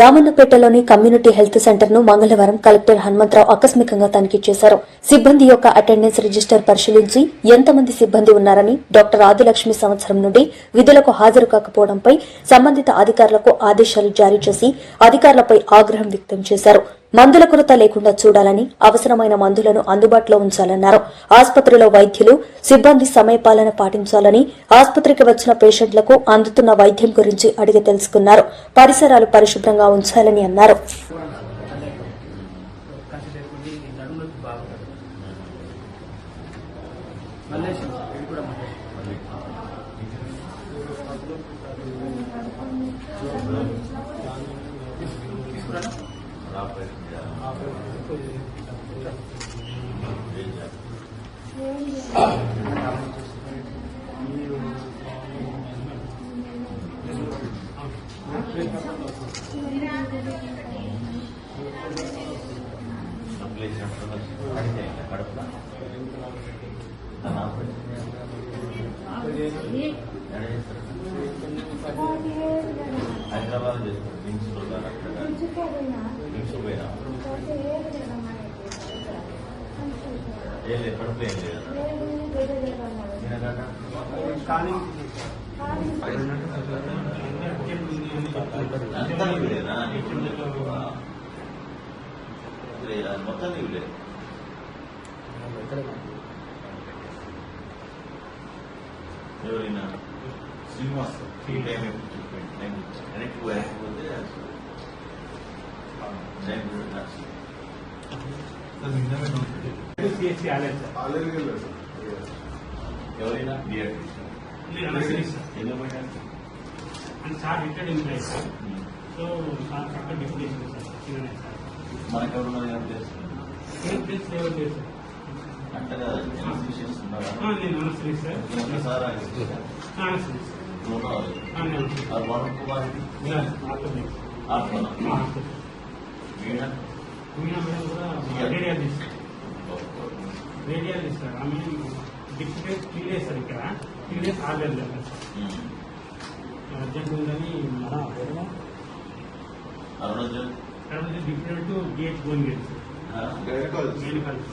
రామన్నపేటలోని community health సెంటర్ను మంగళవారం collector Hanumantharao ఆకస్మికంగా తనిఖీ చేశారు. సిబ్బంది యొక్క అటెండెన్స్ రిజిస్టర్ పరిశీలించి ఎంతమంది సిబ్బంది ఉన్నారని డాక్టర్ ఆదిలక్ష్మి సంవత్సరం నుండి విధులకు హాజరు కాకపోవడంపై సంబంధిత అధికారులకు ఆదేశాలు జారీ చేసి అధికారులపై ఆగ్రహం వ్యక్తం చేశారు. మందుల కొరత లేకుండా చూడాలని అవసరమైన మందులను అందుబాటులో ఉంచాలన్నారు. ఆసుపత్రిలో వైద్యులు సిబ్బంది సమయపాలన పాటించాలని ఆసుపత్రికి వచ్చిన పేషెంట్లకు అందుతున్న వైద్యం గురించి అడిగి తెలుసుకున్నారు. పరిసరాలు పరిశుభ్రంగా ఉంచాలని అన్నారు. కాసేపు హైదరాబాద్ చేస్తారు ప్రిన్సిపల్ ద్వారా ఏం లేదు కడుపు ఏం లేదు. కానీ అంతా నీవు లేదా? మొత్తం నీవు లేదు? ఎవరైనా శ్రీనివాస్ టైం టైం వెనక్కి పోయకపోతే టైం ఆలేదు సార్ ఎవరైనా బిఎడ్ నేను అనస్థిస్ట్ సార్. ఎందుకు పోయినా and sir retired employee sir so sir పక్క డిప్యూటేషన్ సార్ చిన్ననే సార్ మనకు ఎవరున్నారు ఏం తెలుసు ఏం ప్లేస్ లేవర్ లేదు సార్ అంటే ఇన్స్టిట్యూషన్స్ ఆ, ఉన్నారా నేను అనస్థిస్ట్ సార్ ఒకసారి ఆ, అనస్థిస్ట్ సార్ ఆ, నేను అనస్థిస్ట్. అది వరుణ్ కుమార్ సార్, ఆర్థోపెడిక్స్. ఆత్మన ఆ, ఆర్థోపెడిక్స్. వీణ మీనా మేడం కూడా రేడియాలజిస్ట్ రేడియాలజిస్ట్ సార్ ఆమె డిప్యూటేట్ త్రీ డేస్ సార్ ರೇಡಿಯಲ್ಲಿ ಸರ್ ಆಮೇಲೆ ಡಿಫ್ರೆ ತ್ರೀ ಡೇಸ್ ಅದಕ್ಕೆ ತ್ರೀ ಡೇಸ್ ಆಗಲ್ಲ ರಾಜ್ಯದಲ್ಲಿ ಡಿಫ್ರೆಂಟ್ ಟು ಡಿ ಎಚ್ ಗೋನ್ಗೆ ಸರ್ ಮೆಡಿಕಲ್